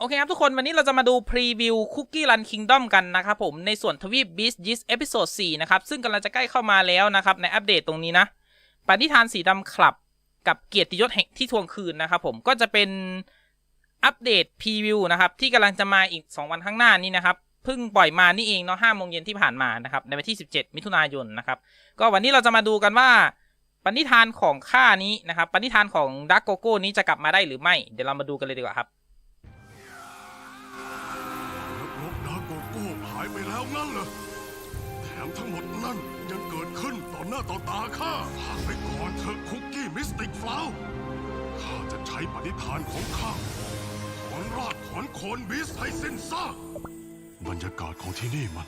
โอเคครับทุกคนวันนี้เราจะมาดูพรีวิวคุกกี้รันคิงดอมกันนะครับผมในส่วนทวีป Beast Yes เอพิโซด4นะครับ ซึ่งกำลังจะใกล้เข้ามาแล้วนะครับ ในอัปเดตตรงนี้นะปณิธานสีดำคลับกับเกียรติยศแห่งที่ทวงคืนนะครับผมก็จะเป็นอัปเดตพรีวิวนะครับที่กำลังจะมาอีก 2 วันข้างหน้านี้นะครับเพิ่งปล่อยมานี่เองเนาะ5โมงเย็นที่ผ่านมานะครับในวันที่ 17 มิถุนายนนะครับก็วันนี้เราจะมาดูกันว่าปณิธานของข้านี้นะครับปณิธานของดักโกโก้นี้จะกลับมาได้หรือไม่ เดี๋ยวเรามาดูกันเลยดีกว่าครับ หน้าต่อตาข้าพาไปก่อนเถอะคุกกี้มิสติกฟลาวข้าจะใช้ปณิธานของข้าถอนรากถอนโคนบิสให้สิ้นซากบรรยากาศของที่นี่มัน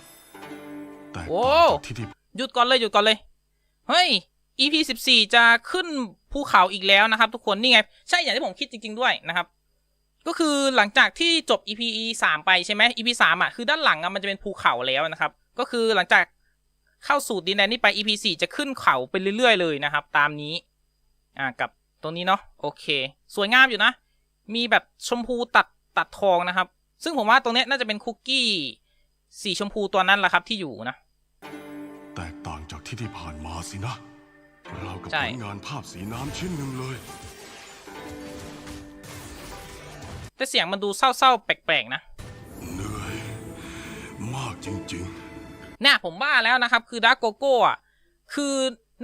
แตกโอ้ต่างจากที่ที่หยุดก่อนเลยหยุดก่อนเลย เฮ้ย EP 14 จะขึ้นภูเขาอีกแล้วนะครับ ทุกคนนี่ไง ใช่อย่างที่ผมคิดจริง ๆ ด้วยนะครับ ก็คือหลังจากที่จบ EP 3 ไปใช่ไหม EP 3อะคือด้านหลังอะมันจะเป็นภูเขาแล้วนะครับ ก็คือหลังจาก เข้าสู่ดินแดนนี้ไป EP 4จะขึ้นเขาไปเรื่อย ๆ เลยนะครับ ตามนี้ อ่ากับตรงนี้เนาะโอเค สวยงามอยู่นะ มีแบบชมพูตัดตัดทองนะครับ ซึ่งผมว่าตรงเนี้ยน่าจะเป็นคุกกี้สีชมพูตัวนั้นแหละครับที่อยู่นะแตกต่างจากที่ที่ผ่านมาสินะเรากับใช่ผลงานภาพสีน้ำชิ้นหนึ่งเลย แต่เสียงมันดูเศร้าๆ แปลกๆ นะ เหนื่อย มากจริง เนี่ยผมว่าแล้วนะครับ คือดาร์กโกโก้อะคือ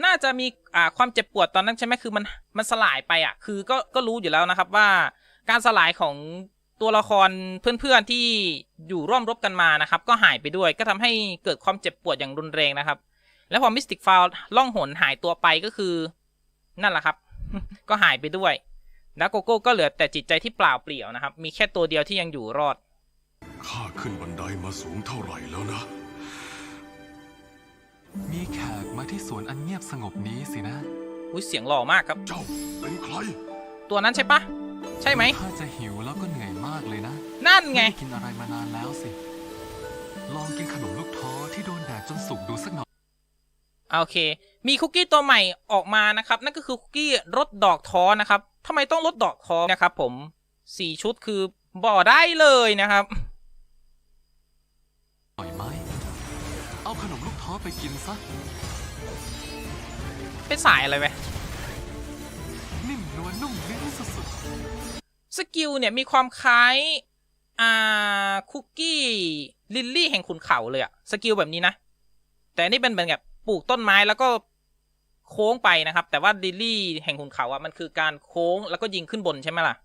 น่าจะมีอ่าความเจ็บปวดตอนนั้นใช่ไหมคือมันมันสลายไปอะ คือก็ก็รู้อยู่แล้วนะครับว่าการสลายของตัวละครเพื่อนๆที่อยู่ร่วมรบกันมานะครับ ก็หายไปด้วยก็ทำให้เกิดความเจ็บปวดอย่างรุนแรงนะครับ แล้วพอมิสติกฟาวล่องหนหายตัวไปก็คือ นั่นแหละครับ ก็หายไปด้วยดาร์โกโก้ก็เหลือแต่จิตใจที่เปล่าเปลี่ยวนะครับ มีแค่ตัวเดียวที่ยังอยู่รอดข้าขึ้นบันไดมาสูงเท่าไหร่แล้วนะ มีแขกมาที่สวนอันเงียบสงบนี้สินะ อุ้ยเสียงหล่อมากครับ เจ้าเป็นใคร ตัวนั้นใช่ปะใช่ไหมถ้าจะหิวแล้วก็เหนื่อยมากเลยนะ นั่นไงม่ด้กินอะไรมานานแล้วสิ ลองกินขนมลูกท้อที่โดนแดดจนสุกดูสักหน่อย โอเค มีคุกกี้ตัวใหม่ออกมานะครับ นั่นก็คือคุกกี้รสดอกท้อนะครับทำไมต้องรสดอกท้อนะครับ ผมสี่ชุดคือบ่อได้เลยนะครับหน่อยไหมเอาขนมลูก ท้อไปกินซะ เป็นสายอะไรไหมนิ่มนวลนุ่มลิ้นสุดสกิลเนี่ยมีความคล้าย อ่า คุกกี้ ลิลลี่แห่งขุนเขาเลยอะสกิลแบบนี้นะ แต่อันนี่เป็นเหมือนแบบปลูกต้นไม้แล้วก็โค้งไปนะครับ แต่ว่าลิลลี่แห่งขุนเขาอะมันคือการโค้งแล้วก็ยิงขึ้นบนใช่ไหมล่ะ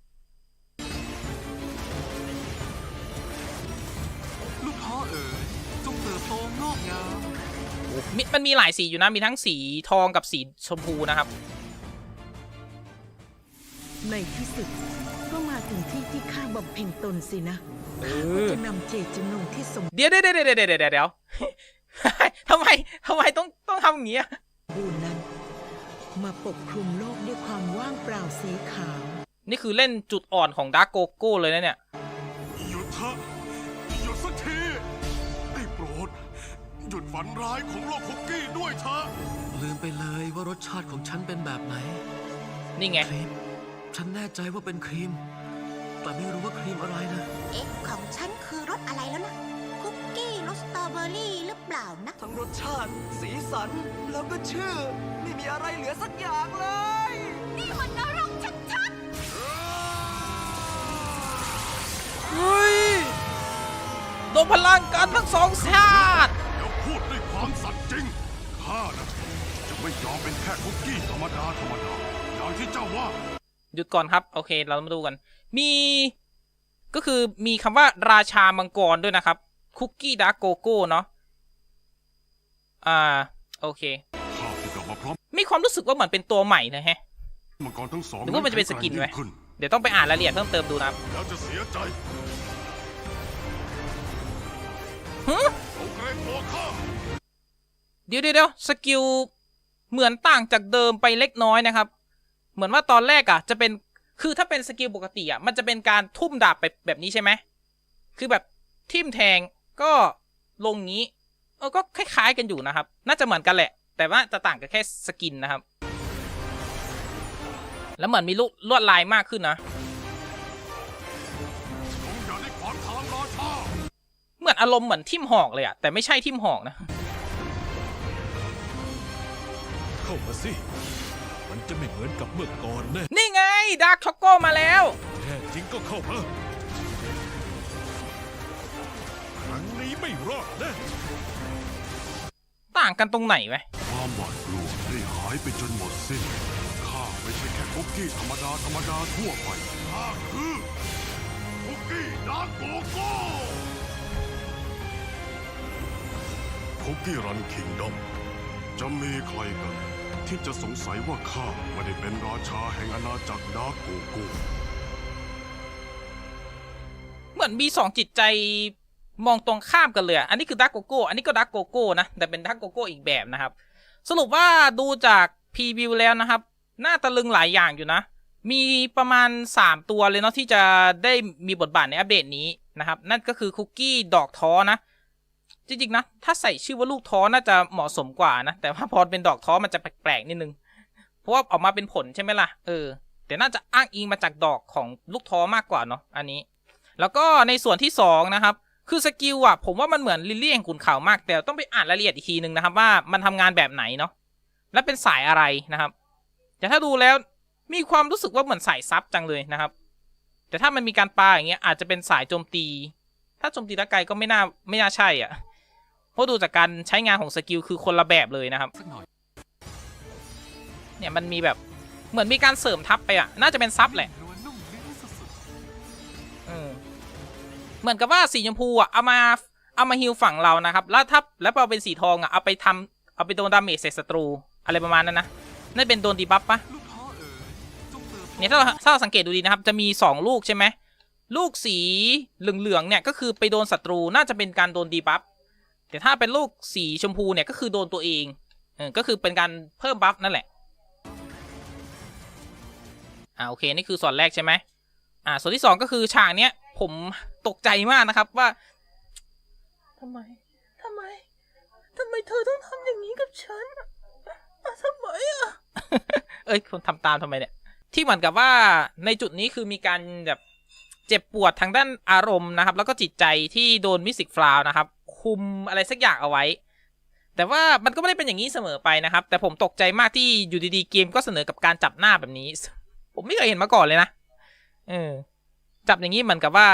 มีมันมีหลายสีอยู่นะ มีทั้งสีทองกับสีชมพูนะครับ ในที่สุดก็มาถึงที่ที่ข้าบำเพ็ญตนสินะเอข้าอก็จะนำเจตจำนงที่สมเดี๋ยวเดี๋ยวเดี๋ยวเดี๋ยวเดี๋ยวเดี๋ยว ทำไมทำไมต้องต้องทำอย่างนี้อะบูรณ์นั้น มาปกคลุมโลกด้วยความว่างเปล่าสีขาว นี่คือเล่นจุดอ่อนของดาร์กโกโก้เลยนะเนี่ยหยุดเถอะ หยุดฝันร้ายของโลกคุกกี้ด้วยเถอะลืมไปเลยว่ารสชาติของฉันเป็นแบบไหน นี่ไง ครีม ฉันแน่ใจว่าเป็นครีม แต่ไม่รู้ว่าครีมอะไรนะ เอ๊ะ ของฉันคือรสอะไรแล้วนะ คุกกี้รสสตรอเบอรี่หรือเปล่านะ ทั้งรสชาติ สีสัน แล้วก็ชื่อ ไม่มีอะไรเหลือสักอย่างเลย นี่มันนรกชัดเฮ้ยโดนพลังกันทั้งสองชาติ จริง ข้านะจะไม่ยอมเป็นแค่คุกกี้ธรรมดาธรรมดาอย่างที่เจ้าว่า หยุดก่อนครับ โอเค เรามาดูกัน มี ก็คือมีคำว่าราชามังกรด้วยนะครับ คุกกี้ดาร์กโกโก้เนาะ อ่า โอเค ข้าที่กลับมาพร้อมมีความรู้สึกว่าเหมือนเป็นตัวใหม่นะแฮะ มังกรทั้งสองหรือว่ามันจะเป็นสกินไหมแข็งแกร่งยิ่งขึ้นเดี๋ยวต้องไปอ่านรายละเอียดเพิ่มเติมดูนะครับแล้วจะเสียใจฮะเขาเกรงกลัวข้า เดี๋ยวเดี๋ยวเดียวสกิลเหมือนต่างจากเดิมไปเล็กน้อยนะครับ เหมือนว่าตอนแรกอะจะเป็นคือถ้าเป็นสกิลปกติอะมันจะเป็นการทุ่มดาบไปแบบนี้ใช่ไหมคือแบบทิ่มแทงก็ลงงี้เออก็คล้าย ๆ กันอยู่นะครับ น่าจะเหมือนกันแหละ แต่ว่าจะต่างกันแค่สกินนะครับ แล้วเหมือนมีลวดลวดลายมากขึ้นนะเหมือนอารมณ์เหมือนทิมหอกเลยอะแต่ไม่ใช่ทิมหอกนะามาสิ มันจะไม่เหมือนกับเมื่อก่อนแน่นี่ไงดาร์คช็อกโกมาแล้ว แท้จริงก็เข้ามาครั้งนี้ไม่รอดแน่ต่างกันตรงไหนไหมความหวาดกลัวได้หายไปจนหมดสิ้น ข้าไม่ใช่แค่คุกกี้ธรรมดาธรรมดาทั่วไป ข้าคือคุกกี้ดาร์กโกโก้คุกกี้รันคิงดอมจะมีใครกัน ที่จะสงสัยว่าข้าไม่ได้เป็นราชาแห่งอาณาจักรดาร์กโกโก้เหมือนมีสองจิตใจมองตรงข้ามกันเลยอะอันนี้คือดักโกโก้ อันนี้ก็ดักโกโก้นะ แต่เป็นดักโกโก้อีกแบบนะครับ สรุปว่าดูจากพรีวิวแล้วนะครับ น่าตะลึงหลายอย่างอยู่นะ มีประมาณ 3 ตัวเลยเนาะที่จะได้มีบทบาทในอัปเดตนี้นะครับ นั่นก็คือคุกกี้ดอกท้อนะ จริงๆนะ ถ้าใส่ชื่อว่าลูกท้อน่าจะเหมาะสมกว่านะ แต่ว่าพอเป็นดอกท้อมันจะแปลกๆนิดนึง เพราะว่าออกมาเป็นผลใช่ไหมล่ะ เออ แต่น่าจะอ้างอิงมาจากดอกของลูกท้อมากกว่าเนาะ อันนี้ แล้วก็ในส่วนที่สองนะครับ คือสกิลอะผมว่ามันเหมือนลิลลี่แห่งขุนเขามาก แต่ต้องไปอ่านรายละเอียดอีกทีนึงนะครับ ว่ามันทำงานแบบไหนเนาะ และเป็นสายอะไรนะครับ แต่ถ้าดูแล้วมีความรู้สึกว่าเหมือนสายซับจังเลยนะครับ แต่ถ้ามันมีการปาอย่างเงี้ยอาจจะเป็นสายโจมตี ถ้าโจมตีตะไกลก็ไม่น่าไม่น่าใช่อะ เพราะดูจากการใช้งานของสกิลคือคนละแบบเลยนะครับ เนี่ยมันมีแบบเหมือนมีการเสริมทับไปอะ น่าจะเป็นซับแหละเหมือนกับว่าสีชมพูอะเอามาเอามาฮิลฝั่งเรานะครับ แล้วถ้าแล้วพอเป็นสีทองอะเอาไปทำเอาไปโดนดาเมจใส่ศัตรูอะไรประมาณนั้นนะนั่นเป็นโดนดีบัฟปะเนี่ยถ้าเราถ้าเราสังเกตดูดีนะครับ จะมีสองลูกใช่ไหมลูกสีเหลืองๆเนี่ยก็คือไปโดนศัตรูน่าจะเป็นการโดนดีบัฟ แต่ถ้าเป็นลูกสีชมพูเนี่ยก็คือโดนตัวเองเออก็คือเป็นการเพิ่มบัฟนั่นแหละอ่าโอเคนี่คือส่วนแรกใช่ไหมอ่าส่วนที่สองก็คือฉากเนี้ยผมตกใจมากนะครับว่าทำไมทำไมทำไมเธอต้องทำอย่างนี้กับฉันอะอะทำไมอะเอ้ยคนทำตามทำไมเนี่ย ที่เหมือนกับว่าในจุดนี้คือมีการแบบเจ็บปวดทางด้านอารมณ์นะครับ แล้วก็จิตใจที่โดนมิสิกฟลาวนะครับ คุมอะไรสักอย่างเอาไว้ แต่ว่ามันก็ไม่ได้เป็นอย่างนี้เสมอไปนะครับ แต่ผมตกใจมากที่อยู่ดีๆเกมก็เสนอกับการจับหน้าแบบนี้ ผมไม่เคยเห็นมาก่อนเลยนะเออจับอย่างนี้เหมือนกับว่า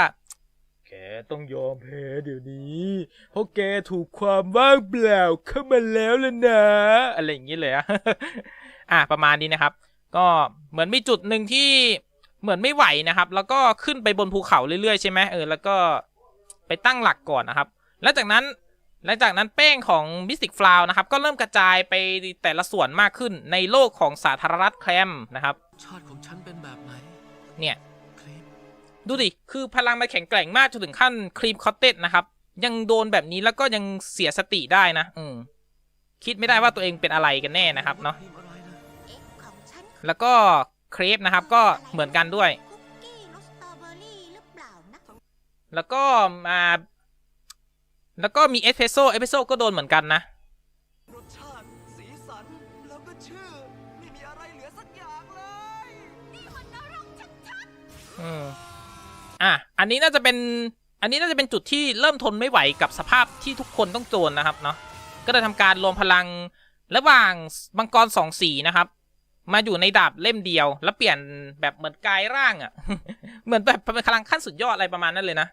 แกต้องยอมแพ้เดี๋ยวนี้เพราะแกถูกความว่างเปล่าเข้ามาแล้วล่ะนะอะไรอย่างนี้เลยอะอะประมาณนี้นะครับ ก็เหมือนมีจุดหนึ่งที่เหมือนไม่ไหวนะครับ แล้วก็ขึ้นไปบนภูเขาเรื่อยๆใช่ไหมเออแล้วก็ไปตั้งหลักก่อนนะครับ แล้วจากนั้นหลังจากนั้นแป้งของมิสติกฟลาวนะครับ ก็เริ่มกระจายไปแต่ละส่วนมากขึ้นในโลกของสาธารณรัฐแคลมนะครับ ชาติของฉันเป็นแบบไหน เนี่ยคลิปดูดิ คือพลังมันแข็งแกร่งมากจนถึงขั้นครีมคอตเต็ดนะครับ ยังโดนแบบนี้แล้วก็ยังเสียสติได้นะ อืม คิดไม่ได้ว่าตัวเองเป็นอะไรกันแน่นะครับเนาะครีมอะไรนะเอ็กของฉันคือแล้วก็เครปนะครับ ก็เหมือนกันด้วยคุกกี้รสสตรอเบอรี่หรือเปล่านะแล้วก็มา แล้วก็มีเอสเพรสโซ่เอสเพรสโซ่ก็โดนเหมือนกันนะรสชาติสีสันแล้วก็ชื่อไม่มีอะไรเหลือสักอย่างเลยนี่มันนรกชัดอืมอะอันนี้น่าจะเป็นอันนี้น่าจะเป็นจุดที่เริ่มทนไม่ไหวกับสภาพที่ทุกคนต้องโจรนะครับเนาะก็เลยทำการรวมพลังระหว่างมังกรสองสีนะครับ มาอยู่ในดาบเล่มเดียว แล้วเปลี่ยนแบบเหมือนกายร่างอะ่ะ เหมือนแบบเป็นพลังขั้นสุดยอดอะไรประมาณนั้นเลยนะ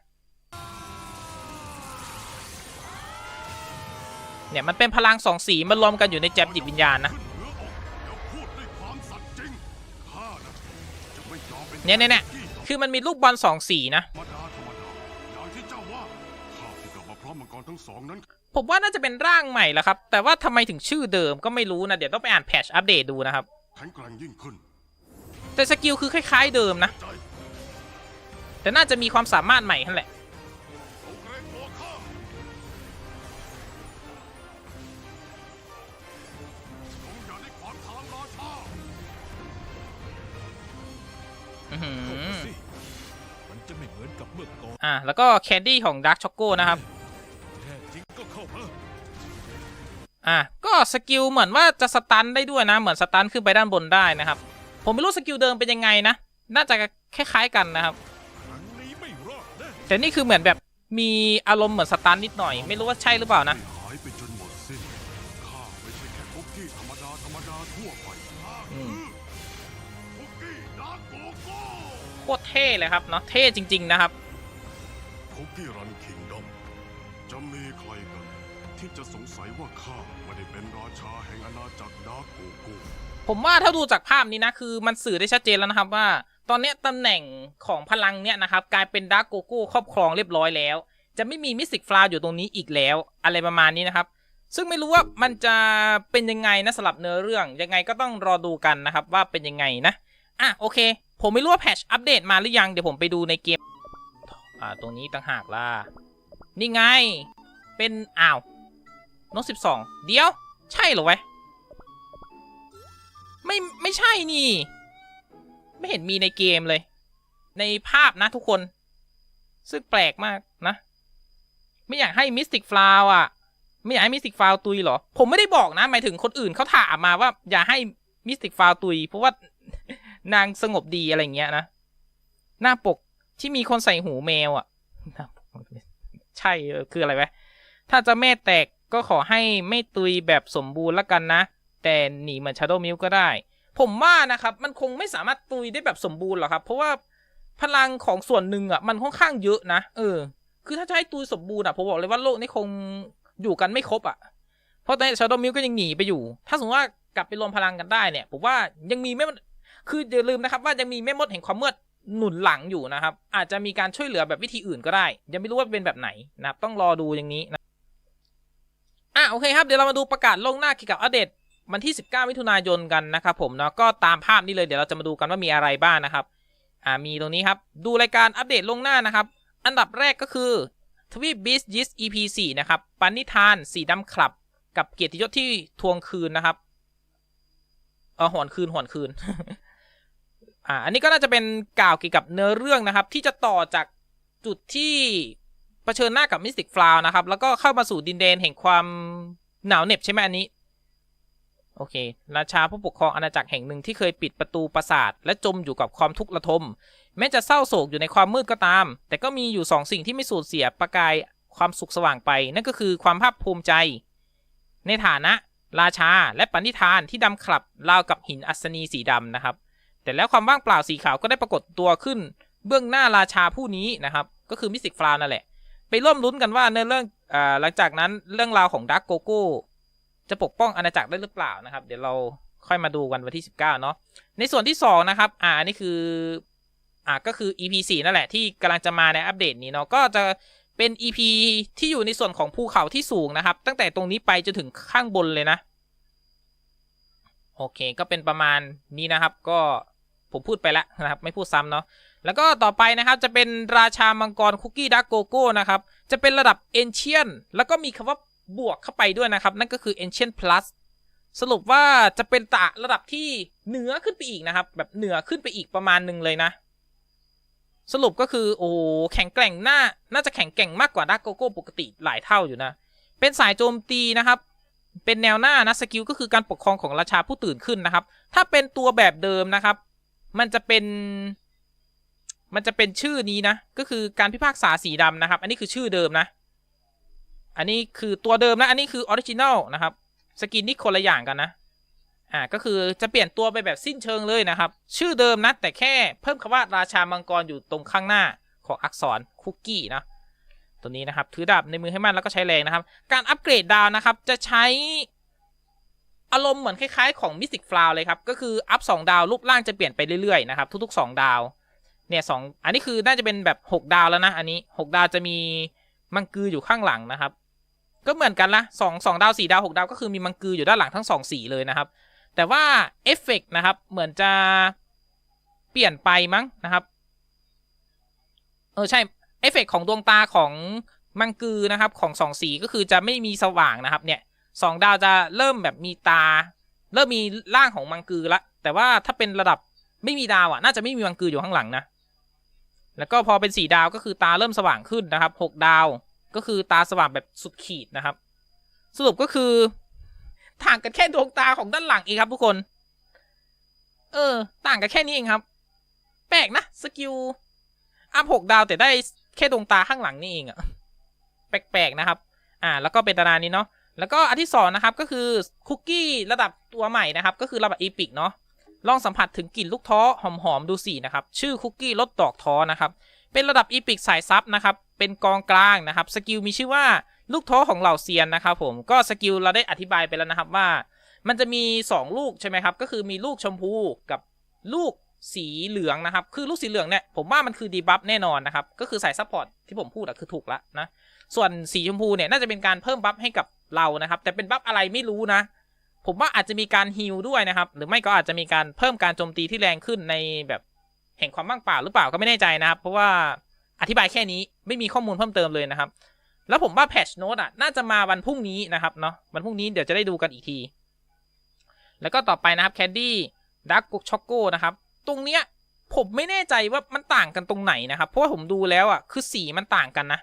เนี่ยมันเป็นพลังสองสีมารวมกันอยู่ในแจมจิตวิญญาณนะขึ้นเหนืออกแล้วพูดด้วยความสัตย์จริงข้านะจะไม่ยอมเป็นเนี่ยเนี่ยเนี่ยคุกกี้ดอกคือมันมีลูกบอลสองสีนะธรรมดาธรรมดาอย่างที่เจ้าว่าข้าที่กลับมาพร้อมมังกรทั้งสองนั้นผมว่าน่าจะเป็นร่างใหม่แหละครับ แต่ว่าทำไมถึงชื่อเดิมก็ไม่รู้นะ เดี๋ยวต้องไปอ่านแพทชอัปเดตดูนะครับแข็งแกร่งยิ่งขึ้นแต่สกิลคือคล้าย ๆเดิมนะใจแต่น่าจะมีความสามารถใหม่นั่นแหละ มาอสิมันจะไม่เหมือนกับเมื่อก่อนอะแล้วก็แคนดี้ของดาร์ c ช็อกโกนะครับแท้จริงก็เข้ามาอะก็สกิลเหมือนว่าจะสตันได้ด้วยนะ เหมือนสตันขึ้นไปด้านบนได้นะครับ ผมไม่รู้สกิลเดิมเป็นยังไงนะ น่าจะคล้ายๆกันนะครับ ครั้งนี้ไม่รอดแน่แต่นี่คือเหมือนแบบมีอารมณ์เหมือนสตันนิดหน่อย ไม่รู้ว่าใช่หรือเปล่านะ คตรเท่เลยครับเนาะเท่จริง ๆ นะครับคุกกี้รันคิงดอมจะมีใครกัน ที่จะสงสัยว่าข้าไม่ได้เป็นราชาแห่งอาณาจักรดาร์กโกโก้ผมว่าถ้าดูจากภาพนี้นะคือมันสื่อได้ชัดเจนแล้วนะครับว่า ตอนเนี้ยตำแหน่งของพลังเนี่ยนะครับกลายเป็นดาร์กโกโก้ครอบครองเรียบร้อยแล้ว จะไม่มีมิสติกฟลาวอยู่ตรงนี้อีกแล้ว อะไรประมาณนี้นะครับ ซึ่งไม่รู้ว่ามันจะเป็นยังไงนะสำหรับเนื้อเรื่องยังไงก็ต้องรอดูกันนะครับว่าเป็นยังไงนะอะโอเค ผมไม่รู้ว่าแพชอัปเดตมาหรือยัง เดี๋ยวผมไปดูในเกม อ่า ตรงนี้ต่างหากล่ะ นี่ไง เป็นอ้าวนกสิบสอง เดี๋ยว ใช่เหรอวะ ไม่ ไม่ใช่นี่ ไม่เห็นมีในเกมเลย ในภาพนะทุกคน ซึ่งแปลกมากนะ ไม่อยากให้มิสติกฟลาวอะ ไม่อยากให้มิสติกฟลาวตุยเหรอ ผมไม่ได้บอกนะ หมายถึงคนอื่นเขาถามมาว่า อย่าให้มิสติกฟลาวตุย เพราะว่า นางสงบดีอะไรเงี้ยนะ หน้าปกที่มีคนใส่หูแมวอะใช่คืออะไรวะถ้าจะแม่แตกก็ขอให้ไม่ตุยแบบสมบูรณ์ละกันนะ แต่หนีเหมือน Shadow Milk ก็ได้ ผมว่านะครับ มันคงไม่สามารถตุยได้แบบสมบูรณ์หรอกครับ เพราะว่าพลังของส่วนหนึ่งอะ มันค่อนข้างเยอะนะเออ คือถ้าจะให้ตุยสมบูรณ์อะผมบอกเลยว่าโลกนี้คงอยู่กันไม่ครบอะ เพราะตอนนี้ Shadow Milk ก็ยังหนีไปอยู่ ถ้าสมมติว่ากลับไปรวมพลังกันได้เนี่ย ผมว่ายังมีแม่ คืออย่าลืมนะครับว่ายังมีแม่มดแห่งความมืดหนุนหลังอยู่นะครับ อาจจะมีการช่วยเหลือแบบวิธีอื่นก็ได้ ยังไม่รู้ว่าเป็นแบบไหนนะครับต้องรอดูอย่างนี้นะอะโอเคครับเดี๋ยวเรามาดูประกาศลงหน้าเกี่ยวกับอัปเดตวันที่ 19 มิถุนายนกันนะครับผมเนาะก็ตามภาพนี้เลยเดี๋ยวเราจะมาดูกันว่ามีอะไรบ้างนะครับอ่ามีตรงนี้ครับดูรายการอัปเดตลงหน้านะครับ อันดับแรกก็คือทวีปบิสยิส EP 4นะครับปันนิธานสีดำคลับ กับเกียรติยศที่ทวงคืนนะครับเออหวนคืนหวนคืน อ่าอันนี้ก็น่าจะเป็นกล่าวเกี่ยวกับเนื้อเรื่องนะครับ ที่จะต่อจากจุดที่เผชิญหน้ากับมิสติกฟลาวนะครับ แล้วก็เข้ามาสู่ดินแดนแห่งความหนาวเหน็บใช่ไหมอันนี้ โอเค ราชาผู้ปกครองอาณาจักรแห่งหนึ่งที่เคยปิดประตูปราสาท และจมอยู่กับความทุกข์ระทม แม้จะเศร้าโศกอยู่ในความมืดก็ตาม แต่ก็มีอยู่สองสิ่งที่ไม่สูญเสียประกายความสุขสว่างไป นั่นก็คือความภาคภูมิใจ ในฐานะ ราชาและปณิธานที่ดำคลับราวกับหินอัศนีสีดำนะครับ แต่แล้วความว่างเปล่าสีขาวก็ได้ปรากฏตัวขึ้น เบื้องหน้าราชาผู้นี้นะครับ ก็คือมิสติกฟลาวนั่นแหละ ไปร่วมลุ้นกันว่าในเรื่องอ่าหลังจากนั้นเรื่องราวของดักโกโก้จะปกป้องอาณาจักรได้หรือเปล่านะครับ เดี๋ยวเราค่อยมาดูกันวันที่ 19 เนาะในส่วนที่ 2 นะครับ อ่าอันนี้คือ อ่าก็คือ EP 4นั่นแหละ ที่กำลังจะมาในอัปเดตนี้เนาะก็จะเป็น EP ที่อยู่ในส่วนของภูเขาที่สูงนะครับ ตั้งแต่ตรงนี้ไปจนถึงข้างบนเลยนะ โอเค ก็เป็นประมาณนี้นะครับ ก็ ผมพูดไปแล้วนะครับ ไม่พูดซ้ำเนาะแล้วก็ต่อไปนะครับจะเป็นราชามังกรคุกกี้ดักโกโก้นะครับ จะเป็นระดับเอนเชียนแล้วก็มีคำว่าบวกเข้าไปด้วยนะครับ นั่นก็คือ Ancient Plus สรุปว่าจะเป็นตะระดับที่เหนือขึ้นไปอีกนะครับ แบบเหนือขึ้นไปอีกประมาณหนึ่งเลยนะ สรุปก็คือโอ้แข็งแกร่งน่าน่าจะแข็งแกร่งมากกว่าดักโกโก้ปกติหลายเท่าอยู่นะ เป็นสายโจมตีนะครับ เป็นแนวหน้านะสกิลก็คือการปกครองของราชาผู้ตื่นขึ้นนะครับ ถ้าเป็นตัวแบบเดิมนะครับ มันจะเป็น มันจะเป็นชื่อนี้นะ ก็คือการพิพากษาสีดำนะครับ อันนี้คือชื่อเดิมนะ อันนี้คือตัวเดิมนะ อันนี้คือออริจินัลนะครับ สกินนี่คนละอย่างกันนะ อ่า ก็คือจะเปลี่ยนตัวไปแบบสิ้นเชิงเลยนะครับ ชื่อเดิมนะ แต่แค่เพิ่มคำว่าราชามังกรอยู่ตรงข้างหน้าของอักษรคุกกี้นะ ตัวนี้นะครับ ถือดาบในมือให้มั่นแล้วก็ใช้แรงนะครับ การอัปเกรดดาวนะครับ จะใช้ อารมณ์เหมือนคล้ายๆของมิสติกฟลาวเลยครับ ก็คืออัพสองดาวรูปร่างจะเปลี่ยนไปเรื่อยๆนะครับทุกๆ 2 ดาว เนี่ยสองอันนี้คือน่าจะเป็นแบบ 6 ดาวแล้วนะ อันนี้ 6 ดาวจะมีมังกืออยู่ข้างหลังนะครับ ก็เหมือนกันละสองสองดาวสี่ดาวหกดาวก็คือมีมังกืออยู่ด้านหลังทั้งสองสีเลยนะครับ แต่ว่าเอฟเฟกนะครับ เหมือนจะเปลี่ยนไปมั้งนะครับ เออใช่เอฟเฟกของดวงตาของมังกือนะครับ ของสองสีก็คือจะไม่มีสว่างนะครับ เนี่ย สองดาวจะเริ่มแบบมีตา เริ่มมีร่างของมังกือละ แต่ว่าถ้าเป็นระดับไม่มีดาวอะ น่าจะไม่มีมังกืออยู่ข้างหลังนะ แล้วก็พอเป็นสี่ดาวก็คือตาเริ่มสว่างขึ้นนะครับหกดาวก็คือตาสว่างแบบสุดขีดนะครับ สรุปก็คือต่างกันแค่ดวงตาของด้านหลังเองครับ ทุกคน เออ ต่างกันแค่นี้เองครับ แปลกนะสกิลอัพหกดาวแต่ได้แค่ดวงตาข้างหลังนี่เองอะแปลกๆนะครับ อ่า แล้วก็เป็นตารานี้เนาะ แล้วก็อันที่สองนะครับก็คือคุกกี้ระดับตัวใหม่นะครับ ก็คือระดับอีพิกเนาะลองสัมผัสถึงกลิ่นลูกท้อหอมๆดูสินะครับ ชื่อคุกกี้รสดอกท้อนะครับ เป็นระดับอีพิกสายซับนะครับ เป็นกองกลางนะครับ สกิลมีชื่อว่าลูกท้อของเหล่าเซียนนะครับ ผมก็สกิลเราได้อธิบายไปแล้วนะครับว่า มันจะมี 2 ลูกใช่ไหมครับ ก็คือมีลูกชมพูกับลูกสีเหลืองนะครับ คือลูกสีเหลืองเนี่ยผมว่ามันคือดีบัฟแน่นอนนะครับ ก็คือสายซัพพอร์ตที่ผมพูดอะคือถูกละนะ ส่วนสีชมพูเนี่ยน่าจะเป็นการเพิ่มบัฟให้กับเรานะครับ แต่เป็นบัฟอะไรไม่รู้นะ ผมว่าอาจจะมีการฮิลด้วยนะครับ หรือไม่ก็อาจจะมีการเพิ่มการโจมตีที่แรงขึ้นในแบบแห่งความว่างเปล่าหรือเปล่าก็ไม่แน่ใจนะครับ เพราะว่าอธิบายแค่นี้ไม่มีข้อมูลเพิ่มเติมเลยนะครับ แล้วผมว่าแพทชโน้ตอะน่าจะมาวันพรุ่งนี้นะครับเนาะวันพรุ่งนี้เดี๋ยวจะได้ดูกันอีกที แล้วก็ต่อไปนะครับแคนดี้ดักกุกช็อกโก้นะครับตรงเนี้ยผมไม่แน่ใจว่ามันต่างกันตรงไหนนะครับ เพราะว่าผมดูแล้วอะคือสีมันต่างกันนะ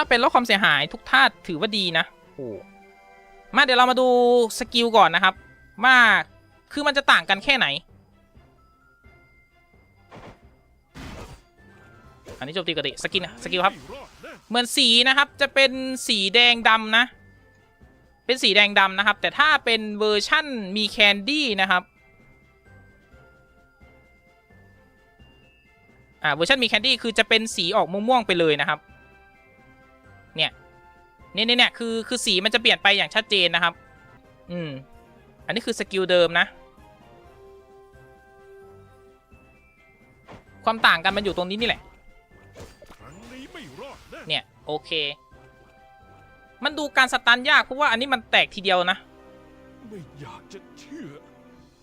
ถ้าเป็นลดความเสียหายทุกธาตุถือว่าดีนะโอ้มาเดี๋ยวเรามาดูสกิลก่อนนะครับ ว่าคือมันจะต่างกันแค่ไหน อันนี้โจมตีกติสกินสกิลครับ เหมือนสีนะครับจะเป็นสีแดงดำนะ เป็นสีแดงดำนะครับ แต่ถ้าเป็นเวอร์ชั่นมีแคนดี้นะครับอ่าเวอร์ชันมีแคนดี้คือจะเป็นสีออกม่วงๆไปเลยนะครับ เนี่ยเนี่ยเนี่ยเนี่ยคือคือสีมันจะเปลี่ยนไปอย่างชัดเจนนะครับ อืม อันนี้คือสกิลเดิมนะ ความต่างกันมันอยู่ตรงนี้นี่แหละครั้งนี้ไม่รอดแน่เนี่ยโอเค มันดูการสตันยากเพราะว่าอันนี้มันแตกทีเดียวนะไม่อยากจะเชื่อ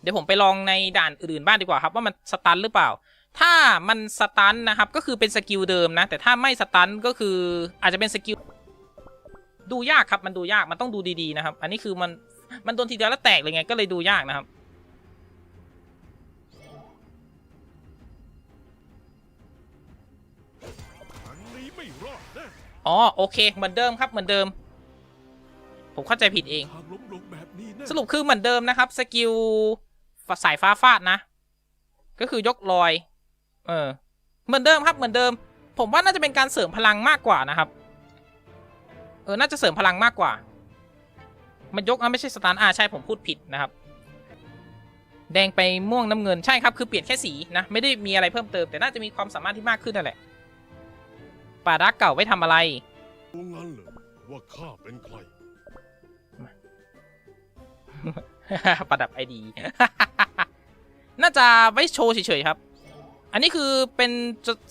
เดี๋ยวผมไปลองในด่านอื่นๆบ้างดีกว่าครับ ว่ามันสตันหรือเปล่า ถ้ามันสตันนะครับ ก็คือเป็นสกิลเดิมนะ แต่ถ้าไม่สตันก็คืออาจจะเป็นสกิลดูยากครับ มันดูยากมันต้องดูดีๆนะครับ อันนี้คือมันมันโดนทีเดียวแล้วแตกเลยไง ก็เลยดูยากนะครับครั้งนี้ไม่รอดแน่อ๋อโอเค เหมือนเดิมครับเหมือนเดิม ผมเข้าใจผิดเองทางล้มลงแบบนี้แน่สรุปคือเหมือนเดิมนะครับ สกิลสายฟ้าฟาดนะ ก็คือยกลอย เออ เหมือนเดิมครับเหมือนเดิม ผมว่าน่าจะเป็นการเสริมพลังมากกว่านะครับ เออ น่าจะเสริมพลังมากกว่า มันยกอะไม่ใช่สตาร์อ่าใช่ผมพูดผิดนะครับ แดงไปม่วงน้ำเงินใช่ครับคือเปลี่ยนแค่สีนะ ไม่ได้มีอะไรเพิ่มเติม แต่น่าจะมีความสามารถที่มากขึ้นนั่นแหละป่าดักเก่าไว้ทำอะไรรู้งั้นเหรอว่าข้าเป็นใครประดับไอดี น่าจะไว้โชว์เฉยๆครับ อันนี้คือเป็น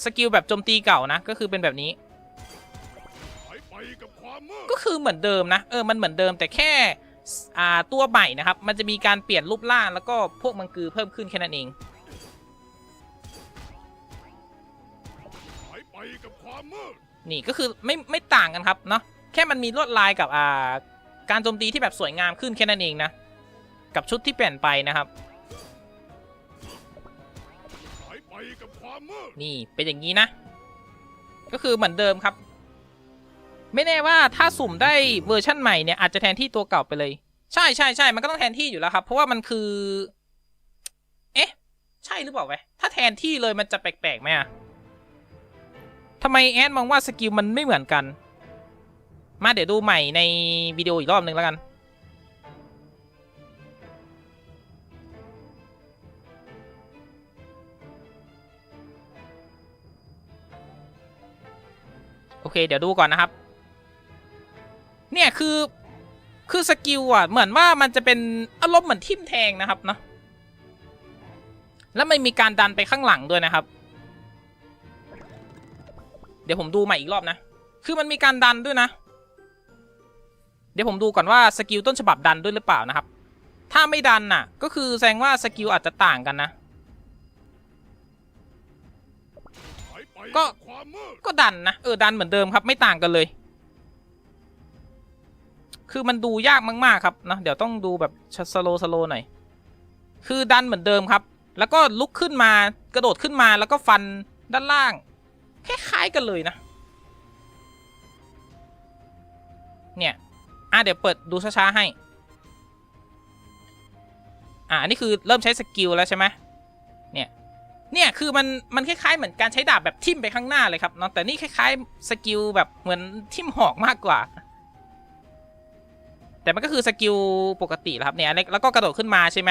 สกิลแบบโจมตีเก่านะ ก็คือเป็นแบบนี้หายไปกับความมืดก็คือเหมือนเดิมนะ เออ มันเหมือนเดิมแต่แค่อ่าตัวใหม่นะครับ มันจะมีการเปลี่ยนรูปร่างแล้วก็พวกมังกือเพิ่มขึ้นแค่นั้นเองหายไปกับความมืดนี่ก็คือไม่ไม่ต่างกันครับเนาะ แค่มันมีลวดลายกับอ่าการโจมตีที่แบบสวยงามขึ้นแค่นั้นเองนะ กับชุดที่เปลี่ยนไปนะครับ นี่เป็นอย่างนี้นะ ก็คือเหมือนเดิมครับ ไม่แน่ว่าถ้าสุ่มได้เวอร์ชั่นใหม่เนี่ยอาจจะแทนที่ตัวเก่าไปเลย ใช่ใช่ใช่มันก็ต้องแทนที่อยู่แล้วครับ เพราะว่ามันคือ เอ๊ะ ใช่หรือเปล่าเว้ยถ้าแทนที่เลยมันจะแปลกๆไหมอะทำไมแอดมองว่าสกิลมันไม่เหมือนกัน มาเดี๋ยวดูใหม่ในวิดีโออีกรอบหนึ่งแล้วกัน โอเค เดี๋ยวดูก่อนนะครับ เนี่ยคือคือสกิลอะเหมือนว่ามันจะเป็นอารมณ์เหมือนทิ่มแทงนะครับเนาะแล้วมันมีการดันไปข้างหลังด้วยนะครับ เดี๋ยวผมดูใหม่อีกรอบนะ คือมันมีการดันด้วยนะ เดี๋ยวผมดูก่อนว่าสกิลต้นฉบับดันด้วยหรือเปล่านะครับ ถ้าไม่ดันน่ะ ก็คือแสดงว่าสกิลอาจจะต่างกันนะ ก็ ก็ดันนะ เออ ดันเหมือนเดิมครับ ไม่ต่างกันเลย คือมันดูยากมากๆครับนะ เดี๋ยวต้องดูแบบสโลสโลหน่อย คือดันเหมือนเดิมครับ แล้วก็ลุกขึ้นมากระโดดขึ้นมาแล้วก็ฟันด้านล่าง คล้ายๆกันเลยนะ เนี่ย อะเดี๋ยวเปิดดูช้าๆให้ อะอันนี้คือเริ่มใช้สกิลแล้วใช่ไหมเนี่ย เนี่ยคือมันมันคล้ายๆเหมือนการใช้ดาบแบบทิ่มไปข้างหน้าเลยครับเนาะแต่นี่คล้ายๆสกิลแบบเหมือนทิ่มหอกมากกว่า แต่มันก็คือสกิลปกติแหละครับเนี่ยแล้วก็กระโดดขึ้นมาใช่ไหม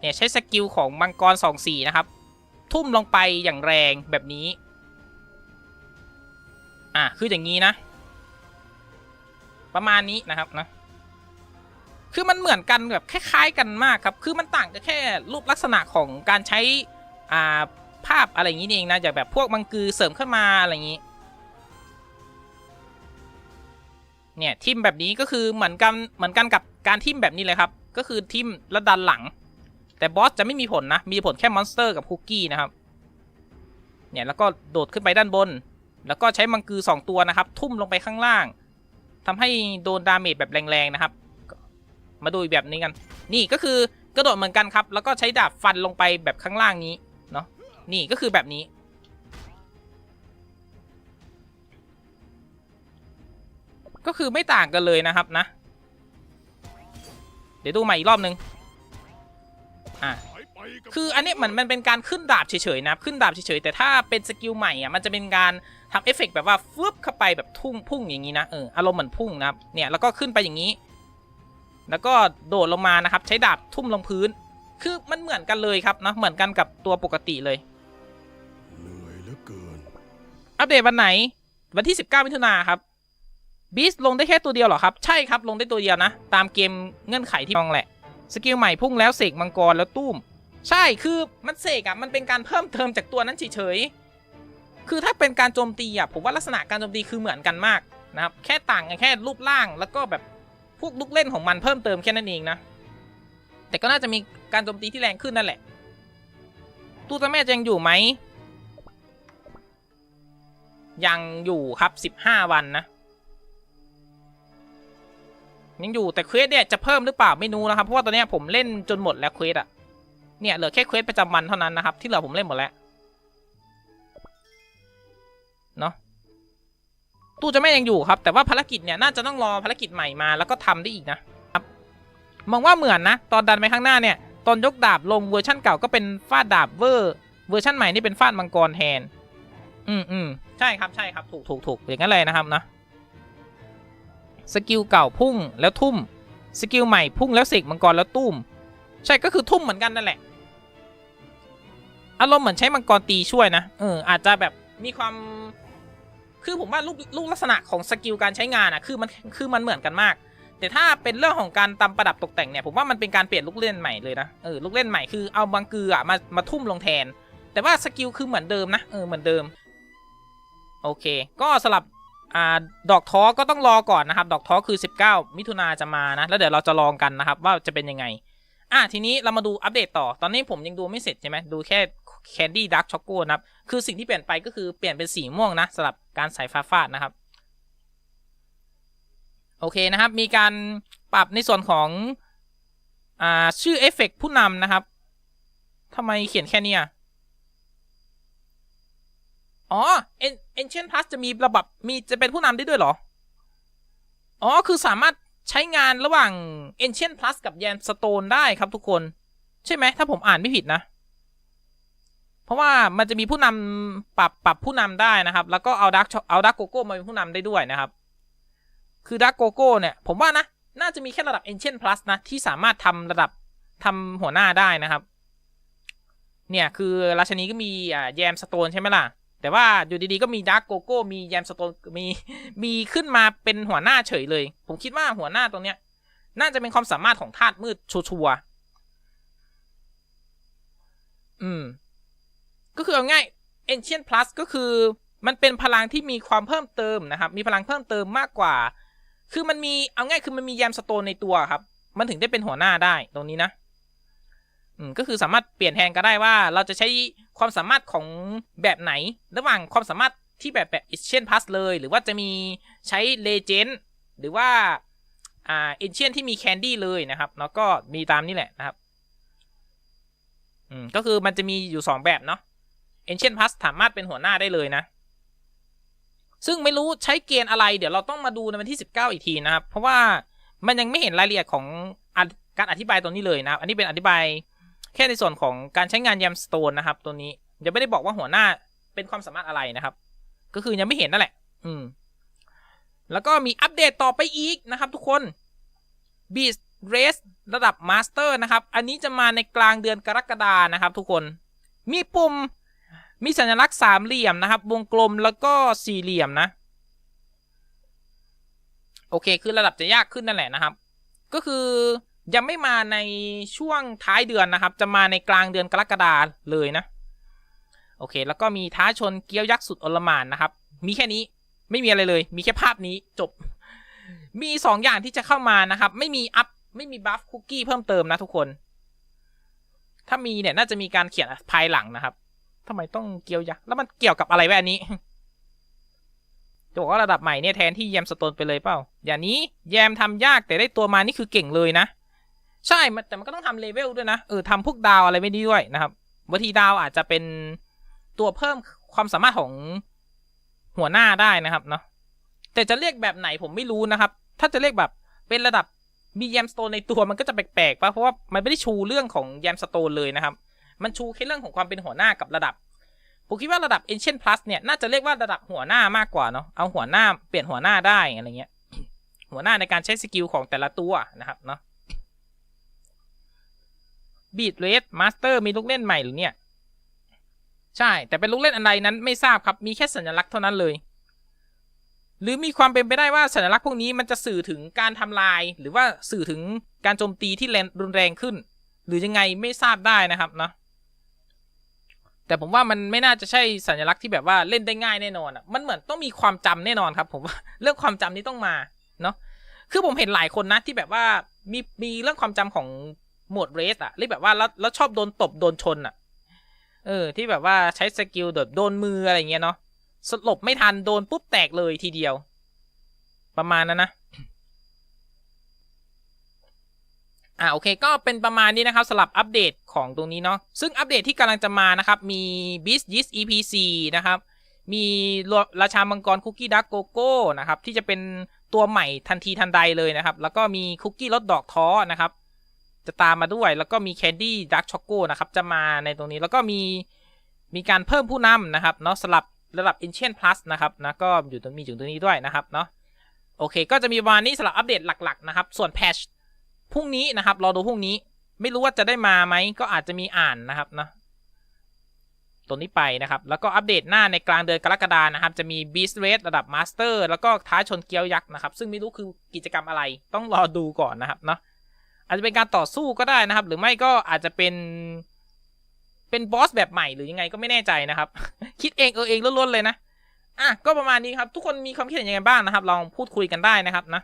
เนี่ยใช้สกิลของมังกรสองสีนะครับ ทุ่มลงไปอย่างแรงแบบนี้ อะคืออย่างนี้นะ ประมาณนี้นะครับนะคือมันเหมือนกันแบบคล้าย ๆ กันมากครับ คือมันต่างกันแค่รูปลักษณะของการใช้ อ่าภาพอะไรอย่างนี้เองนะจากแบบพวกมังกือเสริมขึ้นมาอะไรอย่างนี้เนี่ยทิมแบบนี้ก็คือเหมือนกันเหมือนกันกับการทิมแบบนี้เลยครับ ก็คือทิมแล้วดันหลัง แต่บอสจะไม่มีผลนะ มีผลแค่มอนสเตอร์กับคุกกี้นะครับ เนี่ยแล้วก็โดดขึ้นไปด้านบน แล้วก็ใช้มังกือสองตัวนะครับ ทุ่มลงไปข้างล่างทำให้โดนดาเมจแบบแรงๆนะครับ มาดูอีกแบบนี้กัน นี่ก็คือกระโดดเหมือนกันครับ แล้วก็ใช้ดาบฟันลงไปแบบข้างล่างนี้ นี่ก็คือแบบนี้ ก็คือไม่ต่างกันเลยนะครับนะ เดี๋ยวดูใหม่อีกรอบนึงอะคืออันนี้เหมือนมันเป็นการขึ้นดาบเฉยๆนะขึ้นดาบเฉยๆแต่ถ้าเป็นสกิลใหม่อะมันจะเป็นการทำเอฟเฟกต์แบบว่าฟึบเข้าไปแบบทุ่งพุ่งอย่างนี้นะเอออารมณ์เหมือนพุ่งนะครับเนี่ยแล้วก็ขึ้นไปอย่างนี้ แล้วก็โดดลงมานะครับ ใช้ดาบทุ่มลงพื้น คือมันเหมือนกันเลยครับนะเหมือนกันกับตัวปกติเลย อัปเดตวันไหน วันที่ 19มิถุนาครับบีสลงได้แค่ตัวเดียวเหรอครับ ใช่ครับลงได้ตัวเดียวนะ ตามเกมเงื่อนไขที่มองแหละ สกิลใหม่พุ่งแล้วเสกมังกรแล้วตุ้ม ใช่คือมันเสกอะมันเป็นการเพิ่มเติมจากตัวนั้นเฉยๆ คือถ้าเป็นการโจมตีอะผมว่าลักษณะการโจมตีคือเหมือนกันมากนะครับ แค่ต่างกันแค่รูปร่างแล้วก็แบบพวกลูกเล่นของมันเพิ่มเติมแค่นั้นเองนะ แต่ก็น่าจะมีการโจมตีที่แรงขึ้นนั่นแหละ ตู้ตาแม่จะยังอยู่ไหม ยังอยู่ครับ 15 วันนะ ยังอยู่แต่เควสเนี่ยจะเพิ่มหรือเปล่าไม่รู้นะครับ เพราะว่าตอนนี้ผมเล่นจนหมดแล้วเควสอะเนี่ยเหลือแค่เควสประจำวันเท่านั้นนะครับ ที่เหลือผมเล่นหมดแล้วเนาะตู้จะไม่ยังอยู่ครับ แต่ว่าภารกิจเนี่ยน่าจะต้องรอภารกิจใหม่มาแล้วก็ทำได้อีกนะครับมองว่าเหมือนนะ ตอนดันไปข้างหน้าเนี่ย ตอนยกดาบลงเวอร์ชั่นเก่าก็เป็นฟาดดาบเวอร์เวอร์ชั่นใหม่นี่เป็นฟาดมังกรแทน อืมอืมใช่ครับใช่ครับถูกถูกถูกอย่างนั้นเลยนะครับนะสกิลเก่าพุ่งแล้วทุ่มสกิลใหม่พุ่งแล้วเสกมังกรแล้วตุ้ม ใช่ก็คือทุ่มเหมือนกันนั่นแหละอารมณ์เหมือนใช้มังกรตีช่วยนะเอออาจจะแบบมีความคือผมว่าลูกลูกลักษณะของสกิลการใช้งานอะคือมันคือมันเหมือนกันมาก แต่ถ้าเป็นเรื่องของการตำประดับตกแต่งเนี่ยผมว่ามันเป็นการเปลี่ยนลูกเล่นใหม่เลยนะเออลูกเล่นใหม่คือเอาบังกืออะมามาทุ่มลงแทน แต่ว่าสกิลคือเหมือนเดิมนะเออเหมือนเดิม โอเค ก็สลับอ่าดอกท้อก็ต้องรอก่อนนะครับ ดอกท้อคือ 19 มิถุนาจะมานะ แล้วเดี๋ยวเราจะลองกันนะครับ ว่าจะเป็นยังไง อะทีนี้เรามาดูอัปเดตต่อ ตอนนี้ผมยังดูไม่เสร็จใช่ไหมดูแค่ Candy Dark Choco นะครับ คือสิ่งที่เปลี่ยนไปก็คือเปลี่ยนเป็นสีม่วงนะสำหรับการใส่ฟ้าฟาดนะครับ โอเคนะครับ มีการปรับในส่วนของอ่าชื่อเอฟเฟกผู้นำนะครับทำไมเขียนแค่เนี้ย อ๋อ En- Ancient Plus จะมีระบบมีจะเป็นผู้นำได้ด้วยเหรอ อ๋อ คือสามารถใช้งานระหว่าง Ancient Plus กับ Yam Stone ได้ครับทุกคน ใช่ไหม ถ้าผมอ่านไม่ผิดนะ เพราะว่ามันจะมีผู้นำปรับปรับผู้นำได้นะครับ แล้วก็เอาดักเอาดักโกโก้มาเป็นผู้นำได้ด้วยนะครับ คือดักโกโก้เนี่ย ผมว่านะ น่าจะมีแค่ระดับ Ancient Plus นะ ที่สามารถทำระดับทำหัวหน้าได้นะครับ เนี่ย คือราชนีก็มีอ่าแยมสโตนใช่ไหมล่ะ แต่ว่าอยู่ดีๆก็มีดาร์กโกโก้มีแยมสโตนมีมีขึ้นมาเป็นหัวหน้าเฉยเลย ผมคิดว่าหัวหน้าตรงเนี้ย น่าจะเป็นความสามารถของธาตุมืดชัวร์ๆอืม ก็คือเอาง่าย Ancient Plus ก็คือมันเป็นพลังที่มีความเพิ่มเติมนะครับ มีพลังเพิ่มเติมมากกว่า คือมันมีเอาง่ายคือมันมีแยมสโตนในตัวครับ มันถึงได้เป็นหัวหน้าได้ตรงนี้นะ ก็คือสามารถเปลี่ยนแทนก็ได้ว่า เราจะใช้ความสามารถของแบบไหน ระหว่างความสามารถที่แบบแบบ Ancient Plus เลย หรือว่าจะมีใช้ Legend หรือว่าอ่า Ancient ที่มี Candy เลยนะครับแล้วก็มีตามนี่แหละนะครับอืมก็คือมันจะมีอยู่ 2 แบบเนาะ Ancient Plus สามารถเป็นหัวหน้าได้เลยนะ ซึ่งไม่รู้ใช้เกณฑ์อะไร เดี๋ยวเราต้องมาดูในวันที่ 19 อีกทีนะครับ เพราะว่ามันยังไม่เห็นรายละเอียดของอการอธิบายตรงนี้เลยนะครับ อันนี้เป็นอธิบาย แค่ในส่วนของการใช้งานย m มสโตนนะครับตัวนี้ยังไม่ได้บอกว่าหัวหน้าเป็นความสามารถอะไรนะครับ ก็คือยังไม่เห็นนั่นแหละ อืม แล้วก็มีอัปเดตต่อไปอีกนะครับ ทุกคน Beast Race ระดับ Master นะครับ อันนี้จะมาในกลางเดือนกรกฎานะครับ ทุกคน มีปุ่ม มีสัญลักษณ์สามเหลี่ยมนะครับ วงกลมแล้วก็สี่เหลี่ยมนะ โอเค คือระดับจะยากขึ้นนั่นแหละนะครับ ก็คือ ยังไม่มาในช่วงท้ายเดือนนะครับ จะมาในกลางเดือนกรกฎาเลยนะ โอเค แล้วก็มีท้าชนเกี้ยวยักษ์สุดอลมานนะครับ มีแค่นี้ไม่มีอะไรเลย มีแค่ภาพนี้จบ มีสองอย่างที่จะเข้ามานะครับ ไม่มีอัพ ไม่มีบัฟคุกกี้เพิ่มเติมนะทุกคน ถ้ามีเนี่ยน่าจะมีการเขียนภายหลังนะครับทำไมต้องเกี้ยวยักษ์ แล้วมันเกี่ยวกับอะไรแวะอันนี้จะบอกว่าระดับใหม่เนี่ยแทนที่แยมสโตนไปเลยเปล่า อย่างนี้แยมทำยากแต่ได้ตัวมานี่คือเก่งเลยนะ ใช่มันแต่มันก็ต้องทำเลเวลด้วยนะ เออทำพวกดาวอะไรไม่ดีด้วยนะครับบางทีดาวอาจจะเป็นตัวเพิ่มความสามารถของหัวหน้าได้นะครับเนาะแต่จะเรียกแบบไหนผมไม่รู้นะครับ ถ้าจะเรียกแบบเป็นระดับมีแยมสโตนในตัวมันก็จะแปลกๆป่ะเพราะว่ามันไม่ได้ชูเรื่องของแยมสโตนเลยนะครับ มันชูแค่เรื่องของความเป็นหัวหน้ากับระดับ ผมคิดว่าระดับ Ancient Plus เนี่ยน่าจะเรียกว่าระดับหัวหน้ามากกว่าเนาะ เอาหัวหน้าเปลี่ยนหัวหน้าได้อะไรเงี้ย หัวหน้าในการใช้สกิลของแต่ละตัวนะครับเนาะ Beat Race Master มีลูกเล่นใหม่หรือเนี่ย ใช่ แต่เป็นลูกเล่นอะไรนั้นไม่ทราบครับ มีแค่สัญลักษณ์เท่านั้นเลย หรือมีความเป็นไปได้ว่าสัญลักษณ์พวกนี้มันจะสื่อถึงการทำลาย หรือว่าสื่อถึงการโจมตีที่แรงรุนแรงขึ้น หรือยังไงไม่ทราบได้นะครับเนาะแต่ผมว่ามันไม่น่าจะใช่สัญลักษณ์ที่แบบว่าเล่นได้ง่ายแน่นอนอะ มันเหมือนต้องมีความจำแน่นอนครับ ผมว่าเรื่องความจำนี้ต้องมาเนาะ คือผมเห็นหลายคนนะที่แบบว่ามีมีเรื่องความจำของ หมดเรสอะเรียกแบบว่าแล้วแล้วชอบโดนตบโดนชนอะเออ ที่แบบว่าใช้สกิลแบบโดนมืออะไรเงี้ยเนาะสลบไม่ทันโดนปุ๊บแตกเลยทีเดียว ประมาณนั้นนะอ่าโอเคก็เป็นประมาณนี้นะครับสำหรับอัปเดตของตรงนี้เนาะซึ่งอัปเดตที่กำลังจะมานะครับ มี Beast Yeast EP 4นะครับ มีราชามังกรคุกกี้ดักโกโก้นะครับ ที่จะเป็นตัวใหม่ทันทีทันใดเลยนะครับ แล้วก็มีคุกกี้รสดอกท้อนะครับ จะตามมาด้วย แล้วก็มีแคนดี้ดักช็อกโกนะครับ จะมาในตรงนี้แล้วก็มีมีการเพิ่มผู้นำนะครับเนาะสลับระดับ Ancient Plus นะครับนะก็อยู่ตรงมีอยู่ตรงนี้ด้วยนะครับเนาะโอเค ก็จะมีวันนี้สำหรับอัปเดตหลัก ๆ นะครับ ส่วนแพชพรุ่งนี้นะครับรอดูพรุ่งนี้ ไม่รู้ว่าจะได้มาไหมก็อาจจะมีอ่านนะครับนะตัวนี้ไปนะครับ แล้วก็อัปเดตหน้าในกลางเดือนกรกฎานะครับ จะมี Beast Race ระดับ Master แล้วก็ท้าชนเกียวยักษ์นะครับ ซึ่งไม่รู้คือกิจกรรมอะไร ต้องรอดูก่อนนะครับเนาะ อาจจะเป็นการต่อสู้ก็ได้นะครับ หรือไม่ก็อาจจะเป็น เป็นบอสแบบใหม่หรือยังไงก็ไม่แน่ใจนะครับ คิดเองเออเองล้วนๆเลยนะอะก็ประมาณนี้ครับ ทุกคนมีความคิดเห็นยังไงบ้างนะครับ ลองพูดคุยกันได้นะครับนะ